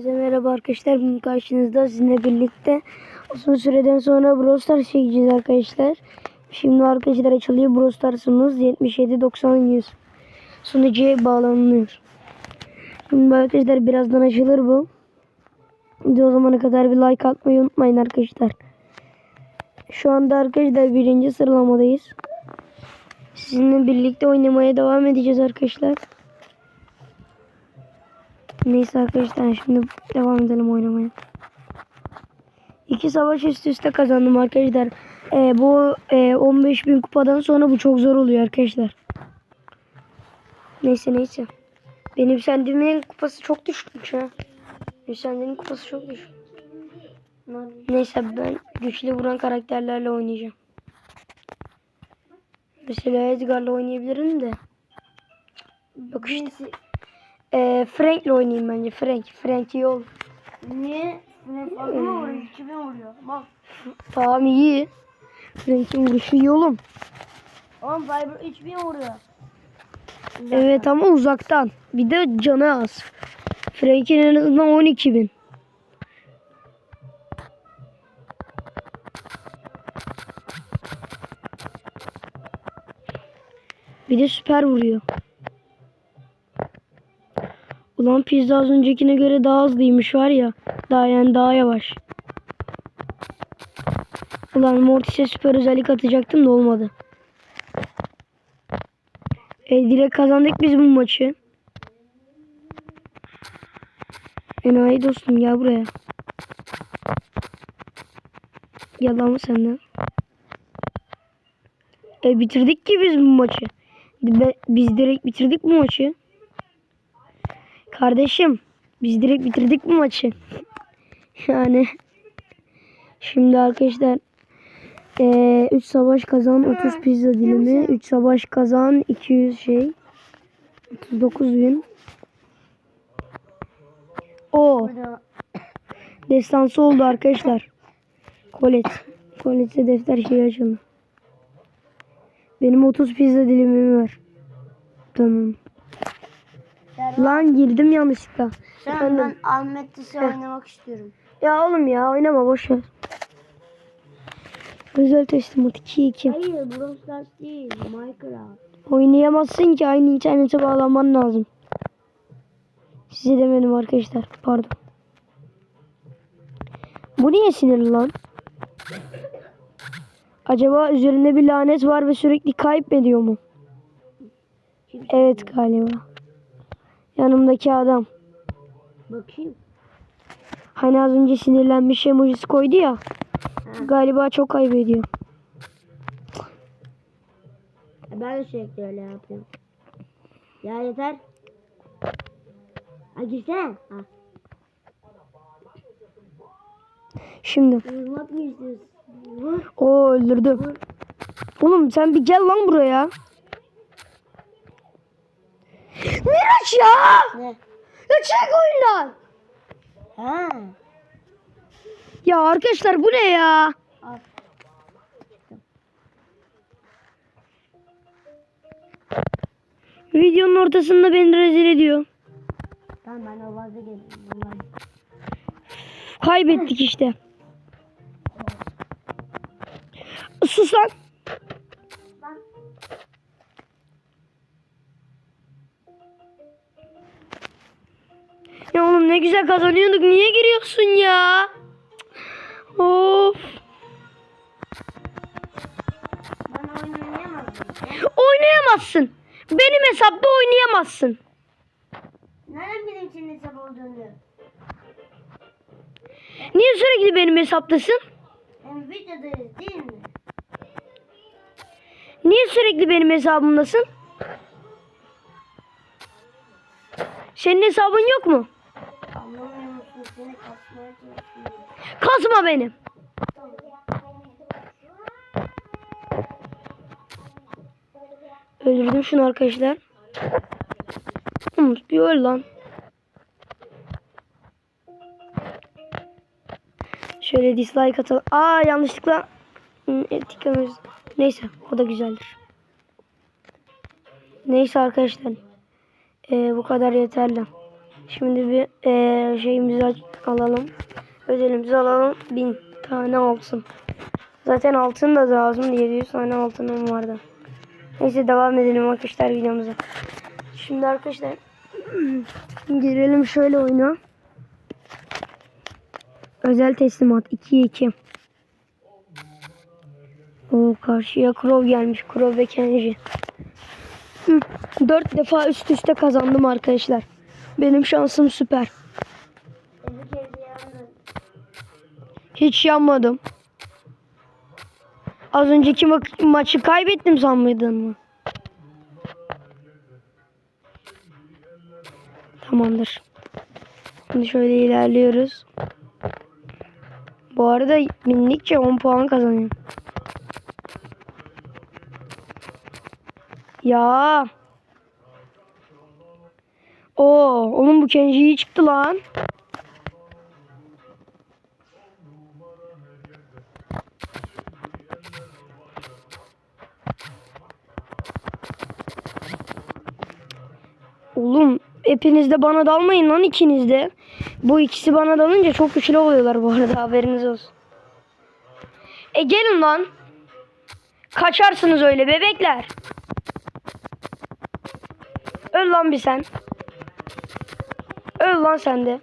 Size merhaba arkadaşlar. Bugün karşınızda sizinle birlikte uzun süreden sonra Brawl Stars çekeceğiz arkadaşlar. Şimdi arkadaşlar açılıyor Brawl Stars'ımız 77 90 100. Sunucuya bağlanıyor. Şimdi arkadaşlar birazdan açılır bu. Şimdi o zamana kadar bir like atmayı unutmayın arkadaşlar. Şu anda arkadaşlar birinci sıralamadayız. Sizinle birlikte oynamaya devam edeceğiz arkadaşlar. Neyse arkadaşlar şimdi devam edelim oynamaya. İki savaş üst üste kazandım arkadaşlar. Ee, bu e, 15 bin kupadan sonra bu çok zor oluyor arkadaşlar. Neyse neyse. Benim sendimin kupası çok düşmüş ha. Sendimin kupası çok düşük. Neyse ben güçlü vuran karakterlerle oynayacağım. Mesela Edgar'la oynayabilirim de. Yok işte. Ee, Frank'le oynayayım bence. Frank. Frank iyi olur. Niye? Ne fazla vuruyor? 2000 vuruyor. Bak. Tamam iyi. Frank'in vuruşu iyi oğlum. Oğlum Viber 3000 vuruyor. Evet ama uzaktan. Bir de canı az. Frank'in en azından 12 bin. Bir de süper vuruyor. Ulan pizza az öncekine göre daha hızlıymış var ya. Daha yani daha yavaş. Ulan Mortis'e süper özellik atacaktım da olmadı. E, direkt kazandık biz bu maçı. Enayi dostum gel buraya. Yalan mı senden? E bitirdik ki biz bu maçı. Biz direkt bitirdik bu maçı. Kardeşim biz direkt bitirdik bu maçı. yani şimdi arkadaşlar 3 savaş kazan 30 pizza dilimi 3 savaş kazan 200 şey 39 bin o destansı oldu arkadaşlar. Kolet. Kolet'e defter şey açıldı benim 30 pizza dilimim var. Tamam lan girdim yanlışlıkla sen Efendim? ben Ahmet oynamak istiyorum. ya oğlum ya oynama boş ver özel teslimat 2-2 Hayır Brawl Stars değil. Minecraft. Oynayamazsın ki aynı internete bağlanman lazım. Size demedim arkadaşlar. Pardon. Bu niye sinirli lan? Acaba üzerinde bir lanet var ve sürekli kaybediyor mu? Evet galiba. Yanımdaki adam. Bakayım. Hani az önce sinirlenmiş emojisi koydu ya. Galiba çok kaybediyor. Ben de sürekli öyle yapıyorum. Ya yeter. Ha girsene. Ha. Şimdi. Vurmak mı istiyorsun? Vur. O öldürdü. Oğlum sen bir gel lan buraya. Miraç ya! Ne? Ya çek oyundan. Ha. Ya arkadaşlar bu ne ya? Al. Videonun ortasında beni rezil ediyor. Tamam ben o. Vallahi. Kaybettik işte. Sus lan. Ya oğlum ne güzel kazanıyorduk. Niye giriyorsun ya? Of. Oynayamazsın. Benim hesapta oynayamazsın. Nereden bileyim senin hesap olduğunu? Niye sürekli benim hesaptasın? Hem videodayız değil mi? Niye sürekli benim hesabımdasın? Senin hesabın yok mu? Anlamıyor. Kasma benim. Öldürdüm şunu arkadaşlar. Umut bir öl lan. Şöyle dislike atalım. Aa yanlışlıkla etik. Neyse o da güzeldir. Neyse arkadaşlar. Ee, bu kadar yeterli. Şimdi bir eee, şeyimizi alalım. Özelimizi alalım. 1000 tane altın. Zaten altın da lazım. 700 tane altınım vardı. Neyse devam edelim arkadaşlar videomuza. Şimdi arkadaşlar girelim şöyle oyuna. Özel teslimat 2'ye 2. O karşıya Crow gelmiş. Crow ve Kenji. 4 defa üst üste kazandım arkadaşlar. Benim şansım süper. Hiç yanmadım. Az önceki ma- maçı kaybettim sanmadın mı? Tamamdır. Şimdi şöyle ilerliyoruz. Bu arada minikçe 10 puan kazanıyorum. Ya. Oo, onun bu Kenji iyi çıktı lan. Oğlum hepiniz de bana dalmayın lan ikiniz de. Bu ikisi bana dalınca çok güçlü oluyorlar bu arada haberiniz olsun. E gelin lan. Kaçarsınız öyle bebekler. Öl lan bir sen. Öl lan sen de.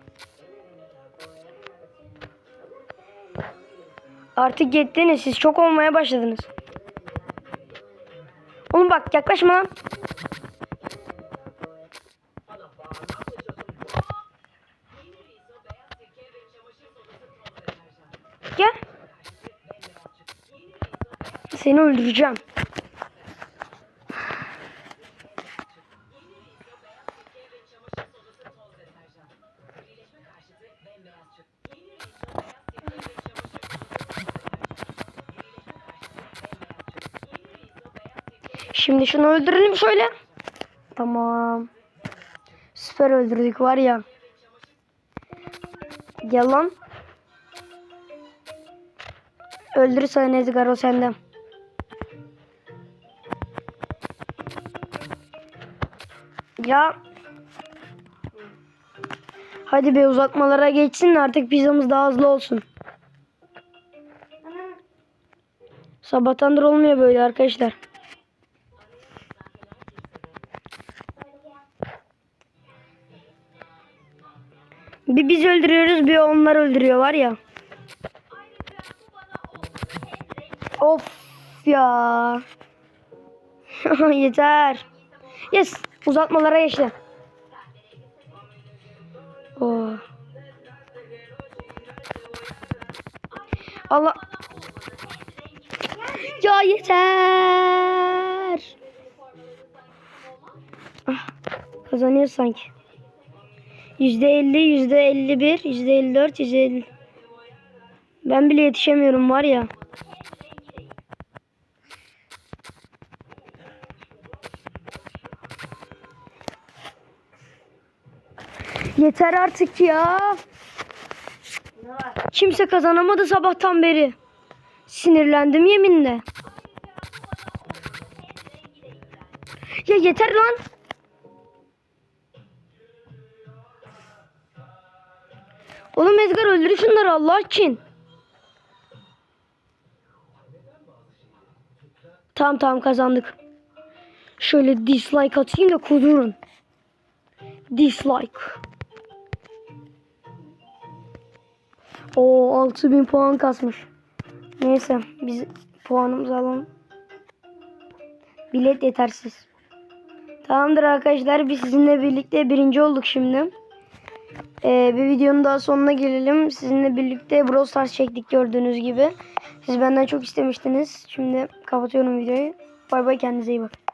Artık yettiniz siz çok olmaya başladınız. Oğlum bak yaklaşma lan. Gel. Seni öldüreceğim. Şimdi şunu öldürelim şöyle. Tamam. Süper öldürdük var ya. Gel lan. Öldür sen Edgar o sende. Ya. Hadi be uzatmalara geçsin artık pizzamız daha hızlı olsun. Sabahtandır olmuyor böyle arkadaşlar. Bir biz öldürüyoruz bir onlar öldürüyor var ya. Of ya. Yeter. Yes. Uzatmalara geçti. Oh. Allah. Ya yeter. Ah, kazanıyoruz sanki. Yüzde elli, yüzde elli bir, yüzde elli dört, yüzde elli. Ben bile yetişemiyorum var ya. Yeter artık ya. Kimse kazanamadı sabahtan beri. Sinirlendim yeminle. Ya yeter lan. Oğlum Edgar öldür Allah için. Tamam tamam kazandık. Şöyle dislike atayım da kudurun. Dislike. O 6000 puan kasmış. Neyse biz puanımızı alalım. Bilet yetersiz. Tamamdır arkadaşlar biz sizinle birlikte birinci olduk şimdi. Ee, bir videonun daha sonuna gelelim. Sizinle birlikte Brawl Stars çektik gördüğünüz gibi. Siz benden çok istemiştiniz. Şimdi kapatıyorum videoyu. Bay bay kendinize iyi bakın.